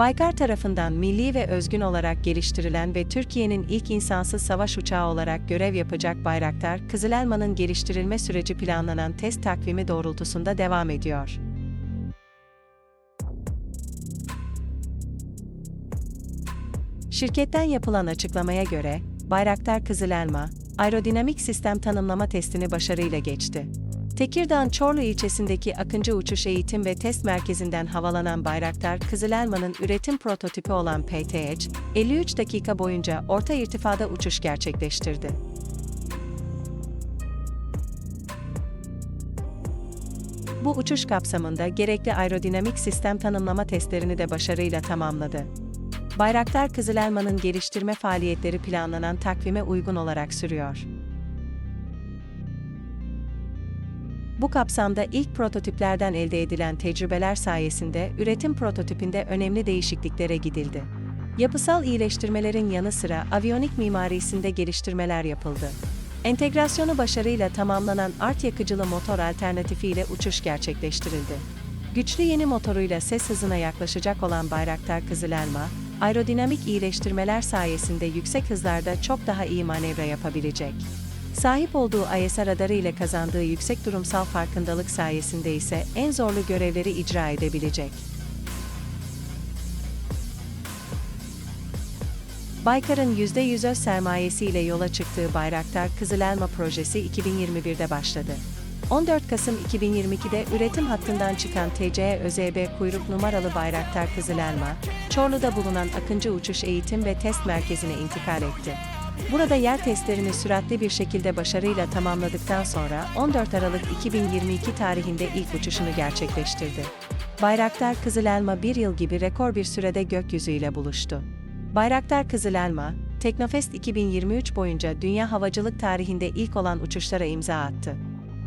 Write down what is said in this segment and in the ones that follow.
Baykar tarafından milli ve özgün olarak geliştirilen ve Türkiye'nin ilk insansız savaş uçağı olarak görev yapacak Bayraktar, Kızılelma'nın geliştirilme süreci planlanan test takvimi doğrultusunda devam ediyor. Şirketten yapılan açıklamaya göre, Bayraktar Kızılelma, aerodinamik sistem tanımlama testini başarıyla geçti. Tekirdağ'ın Çorlu ilçesindeki Akıncı Uçuş Eğitim ve Test Merkezi'nden havalanan Bayraktar, Kızılelma'nın üretim prototipi olan PTH, 53 dakika boyunca orta irtifada uçuş gerçekleştirdi. Bu uçuş kapsamında gerekli aerodinamik sistem tanımlama testlerini de başarıyla tamamladı. Bayraktar Kızılelma'nın geliştirme faaliyetleri planlanan takvime uygun olarak sürüyor. Bu kapsamda ilk prototiplerden elde edilen tecrübeler sayesinde üretim prototipinde önemli değişikliklere gidildi. Yapısal iyileştirmelerin yanı sıra aviyonik mimarisinde geliştirmeler yapıldı. Entegrasyonu başarıyla tamamlanan art yakıcılı motor alternatifi ile uçuş gerçekleştirildi. Güçlü yeni motoruyla ses hızına yaklaşacak olan Bayraktar Kızılelma, aerodinamik iyileştirmeler sayesinde yüksek hızlarda çok daha iyi manevra yapabilecek. Sahip olduğu ISR radarı ile kazandığı yüksek durumsal farkındalık sayesinde ise en zorlu görevleri icra edebilecek. Baykar'ın %100 öz sermayesiyle yola çıktığı Bayraktar Kızılelma projesi 2021'de başladı. 14 Kasım 2022'de üretim hattından çıkan TCE ÖZB kuyruk numaralı Bayraktar Kızılelma, Çorlu'da bulunan Akıncı Uçuş Eğitim ve Test Merkezi'ne intikal etti. Burada yer testlerini süratli bir şekilde başarıyla tamamladıktan sonra 14 Aralık 2022 tarihinde ilk uçuşunu gerçekleştirdi. Bayraktar Kızılelma bir yıl gibi rekor bir sürede gökyüzüyle buluştu. Bayraktar Kızılelma, Teknofest 2023 boyunca dünya havacılık tarihinde ilk olan uçuşlara imza attı.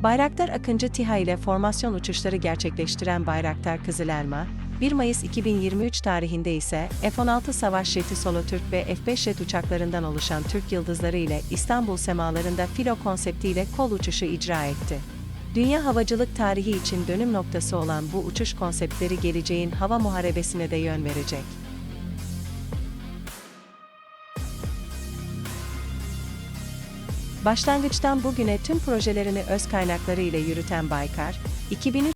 Bayraktar Akıncı TİHA ile formasyon uçuşları gerçekleştiren Bayraktar Kızılelma, 1 Mayıs 2023 tarihinde ise F-16 savaş jeti Solotürk ve F-5 jet uçaklarından oluşan Türk Yıldızları ile İstanbul semalarında filo konseptiyle kol uçuşu icra etti. Dünya havacılık tarihi için dönüm noktası olan bu uçuş konseptleri geleceğin hava muharebesine de yön verecek. Başlangıçtan bugüne tüm projelerini öz kaynakları ile yürüten Baykar, 2003